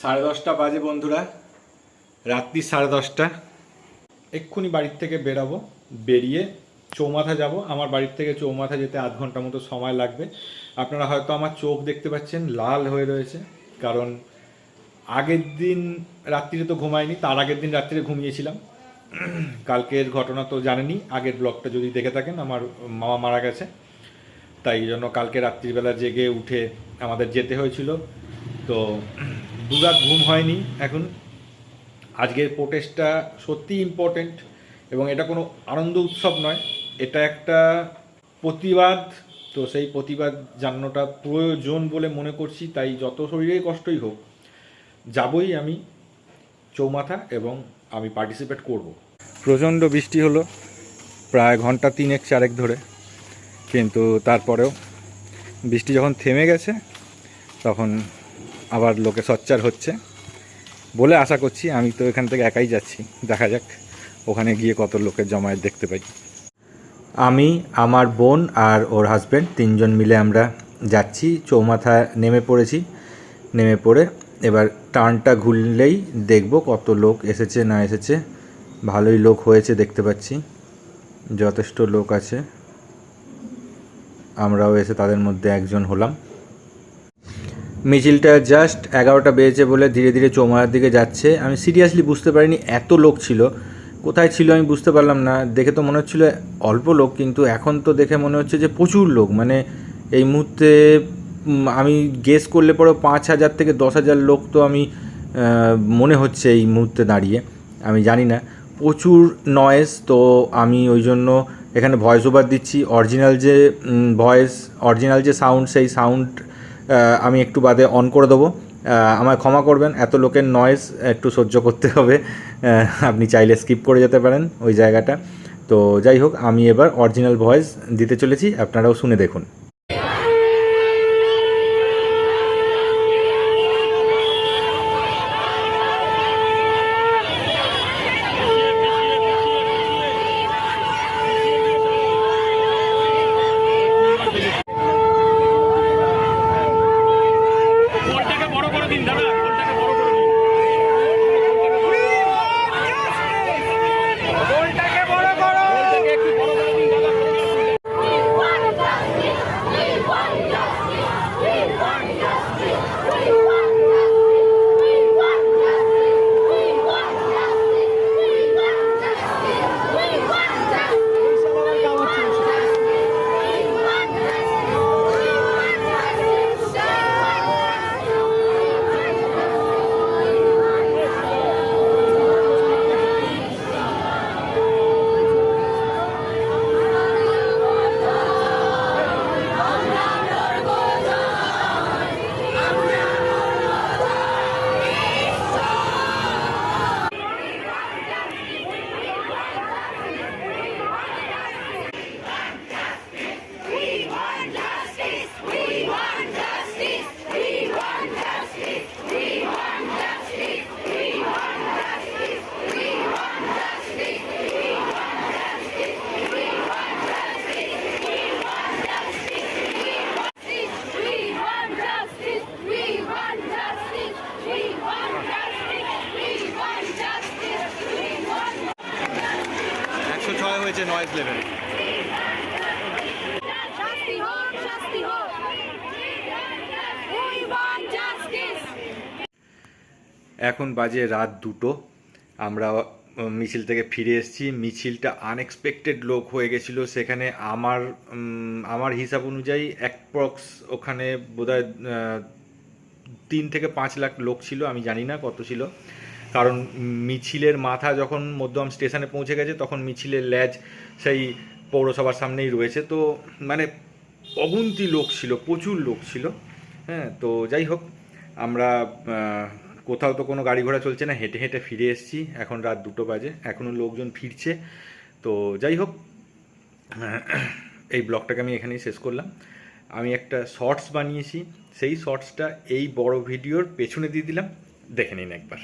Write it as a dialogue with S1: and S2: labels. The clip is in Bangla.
S1: সাড়ে দশটা বাজে বন্ধুরা। রাত্রি সাড়ে দশটা। এক্ষুনি বাড়ির থেকে বেরাবো, বেরিয়ে চৌমাথা যাব। আমার বাড়ির থেকে চৌমাথা যেতে আধ ঘণ্টা মতো সময় লাগবে। আপনারা হয়তো আমার চোখ দেখতে পাচ্ছেন, লাল হয়ে রয়েছে। কারণ আগের দিন রাত্রিরে তো ঘুমাইনি, তার আগের দিন রাত্রিরে ঘুমিয়েছিলাম। কালকের ঘটনা তো জানেনি আগের ব্লগটা যদি দেখে থাকেন, আমার মামা মারা গেছে। তাই জন্য কালকে রাত্রিবেলা জেগে উঠে আমাদের যেতে হয়েছিল। তো দুরাত ঘুম হয়নি। এখন আজকের প্রোটেস্টটা সত্যি ইম্পর্টেন্ট এবং এটা কোনো আনন্দ উৎসব নয়। এটা একটা প্রতিবাদ। তো সেই প্রতিবাদ জানানোটা প্রয়োজন বলে মনে করছি, তাই যত শরীরেই কষ্টই হোক, যাবই আমি চৌমাথা এবং আমি পার্টিসিপেট করব। প্রচণ্ড বৃষ্টি হলো, প্রায় ঘণ্টা তিনেক, চারেক ধরে। কিন্তু তারপরেও বৃষ্টি যখন থেমে গেছে, তখন আবার লোকে সচ্চার হচ্ছে। বলে আশা করছি আমি তো এখান থেকে একাই যাচ্ছি। দেখা যাক, ওখানে গিয়ে কত লোকের জমায়েত দেখতে পাই। আমি, আমার বোন আর ওর হাজব্যান্ড তিনজন মিলে আমরা যাচ্ছি। চৌমাথা নেমে পড়েছি। নেমে পড়ে এবার টার্নটা ঘুরলেই দেখব কত লোক এসেছে, না এসেছে। ভালোই লোক হয়েছে দেখতে পাচ্ছি। যথেষ্ট লোক আছে। আমরাও এসে তাদের মধ্যে একজন হলাম। মিছিলটা জাস্ট এগারোটা বেজেছে বলে ধীরে ধীরে চৌমাথার দিকে যাচ্ছে। আমি সিরিয়াসলি বুঝতে পারিনি এত লোক ছিল। কোথায় ছিল আমি বুঝতে পারলাম না। দেখে তো মনে হচ্ছিল অল্প লোক, কিন্তু এখন তো দেখে মনে হচ্ছে যে প্রচুর লোক। মানে এই মুহূর্তে আমি গেস করলে পরেও পাঁচ হাজার থেকে দশ হাজার লোক তো আমি মনে হচ্ছে এই মুহূর্তে দাঁড়িয়ে। আমি জানি না। প্রচুর নয়েজ তো আমি ওই জন্য এখানে ভয়েস ওভার দিচ্ছি। অরিজিনাল যে ভয়েস অরিজিনাল যে সাউন্ড সেই সাউন্ড আমি একটু বাদে অন করে দেবো। আমায় ক্ষমা করবেন, এত লোকের নয়েজ একটু সহ্য করতে হবে। আপনি চাইলে স্কিপ করে যেতে পারেন ওই জায়গাটা। তো যাই হোক, আমি এবার অরিজিনাল ভয়েস দিতে চলেছি, আপনারাও শুনে দেখুন। হয়েছে নয়েজ লেভেল. এখন বাজে রাত দুটো। আমরা মিছিল থেকে ফিরে এসেছি। মিছিলটা আনএক্সপেক্টেড লোক হয়ে গেছিল। সেখানে আমার আমার হিসাব অনুযায়ী অ্যাপ্রক্স ওখানে বোধহয় তিন থেকে পাঁচ লাখ লোক ছিল। আমি জানি না কত ছিল। কারণ মিছিলের মাথা যখন মধ্যম স্টেশনে পৌঁছে গেছে, তখন মিছিলের ল্যাজ সেই পৌরসভার সামনেই রয়েছে। তো মানে অগুন্তি লোক ছিল, প্রচুর লোক ছিল। হ্যাঁ তো যাই হোক, আমরা কোথাও তো কোনো গাড়ি ঘোড়া চলছে না, হেঁটে হেঁটে ফিরে এসেছি। এখন রাত দুটো বাজে, এখনও লোকজন ফিরছে। তো যাই হোক, এই ব্লগটাকে আমি এখানেই শেষ করলাম। আমি একটা শর্টস বানিয়েছি। সেই শর্টসটা এই বড় ভিডিওর পেছনে দিয়ে দিলাম। দেখে নিন একবার।